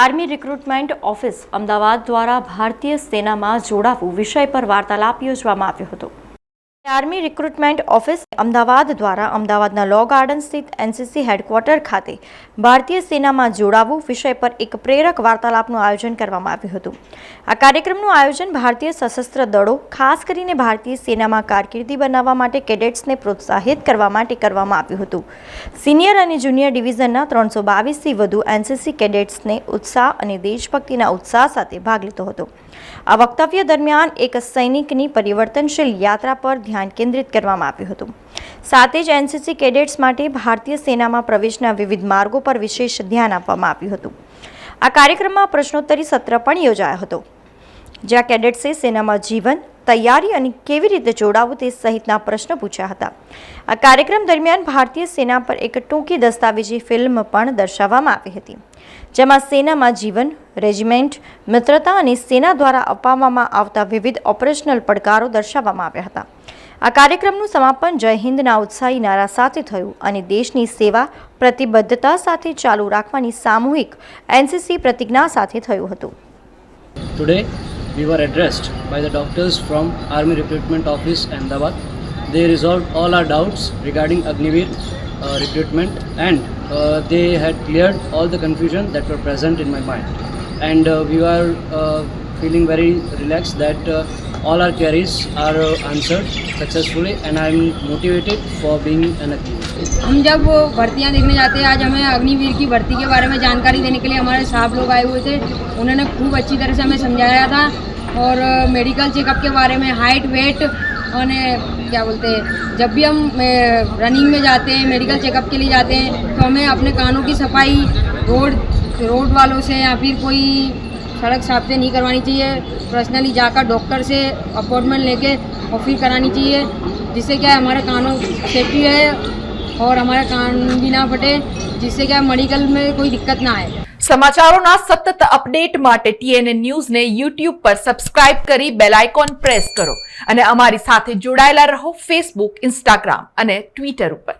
Army recruitment office Ahmedabad દ્વારા ભારતીય સેનામાં જોડાવું વિષય પર વાર્તાલાપ યોજવામાં આવ્યો હતો. આર્મી રિક્રુટમેન્ટ ઓફિસ અમદાવાદ દ્વારા અમદાવાદના લો ગાર્ડન સ્થિત એનસીસી હેડક્વાર્ટર ખાતે ભારતીય સેનામાં જોડાવું વિષય પર એક પ્રેરક વાર્તાલાપનું આયોજન કરવામાં આવ્યું હતું. આ કાર્યક્રમનું આયોજન ભારતીય સશસ્ત્ર દળો, ખાસ કરીને ભારતીય સેનામાં કારકિર્દી બનાવવા માટે કેડેટ્સને પ્રોત્સાહિત કરવા માટે કરવામાં આવ્યું હતું. સિનિયર અને જુનિયર ડિવિઝનના ત્રણસો બાવીસથી વધુ એનસીસી કેડેટ્સને ઉત્સાહ અને દેશભક્તિના ઉત્સાહ સાથે ભાગ લીધો હતો. આ વક્તવ્ય દરમિયાન એક સૈનિકની પરિવર્તનશીલ યાત્રા પર ધ્યાન કેન્દ્રિત કરવામાં આવ્યું હતું. સાથે જ એનસીસી કેડેટ્સ માટે ભારતીય સેનામાં પ્રવેશના વિવિધ માર્ગો પર વિશેષ ધ્યાન આપવામાં આવ્યું હતું. આ કાર્યક્રમમાં પ્રશ્નોત્તરી સત્ર પણ યોજાયો હતો. જ્યાં કેડેટ્સે સેનામાં જીવન, તૈયારી અને કેવી રીતે જોડાવું તે સહિતના પ્રશ્નો પૂછ્યા હતા. આ કાર્યક્રમ દરમિયાન ભારતીય સેના પર એક ટૂંકી દસ્તાવેજી ફિલ્મ પણ દર્શાવવામાં આવી હતી. જેમાં સેનામાં જીવન, રેજિમેન્ટ, મિત્રતા અને સેના દ્વારા અપાવવામાં આવતા વિવિધ ઓપરેશનલ પડકારો દર્શાવવામાં આવ્યા હતા. આ કાર્યક્રમનું સમાપન જય હિન્દના ઉત્સાહી નારા સાથે થયું અને દેશની સેવા પ્રતિબદ્ધતા સાથે ચાલુ રાખવાની સામૂહિક એનસીસી પ્રતિજ્ઞા સાથે થયું હતું Today, we were addressed by the doctors from Army Recruitment Office, Ahmedabad. They resolved all our doubts regarding Agniveer uh, recruitment and uh, they had cleared all the confusion that were present in my mind. And uh, we were uh, feeling very relaxed that uh, all our queries are answered successfully and I am motivated for being an Agniveer. हम जब भर्तियाँ देखने जाते हैं, आज हमें अग्निवीर की भर्ती के बारे में जानकारी देने के लिए हमारे साहब लोग आए हुए थे उन्होंने खूब अच्छी तरह से हमें समझाया था और मेडिकल चेकअप के बारे में हाइट वेट और क्या बोलते हैं, जब भी हम रनिंग में जाते हैं मेडिकल चेकअप के लिए जाते हैं तो हमें अपने कानों की सफ़ाई रोड रोड वालों से या फिर कोई सड़क साफ से नहीं करवानी चाहिए पर्सनली जाकर डॉक्टर से अपॉइंटमेंट लेके और फिर करानी चाहिए जिससे क्या है हमारे कानों सेफ्टी है और हमारे कान भी ना फटे जिससे क्या है मेडिकल में कोई दिक्कत ना आए સમાચારોના સતત અપડેટ માટે ટીએનએ ન્યૂઝને યુટ્યુબ પર સબસ્ક્રાઇબ કરી બેલ આઇકોન પ્રેસ કરો અને અમારી સાથે જોડાયેલા રહો ફેસબુક ઇન્સ્ટાગ્રામ અને ટ્વિટર ઉપર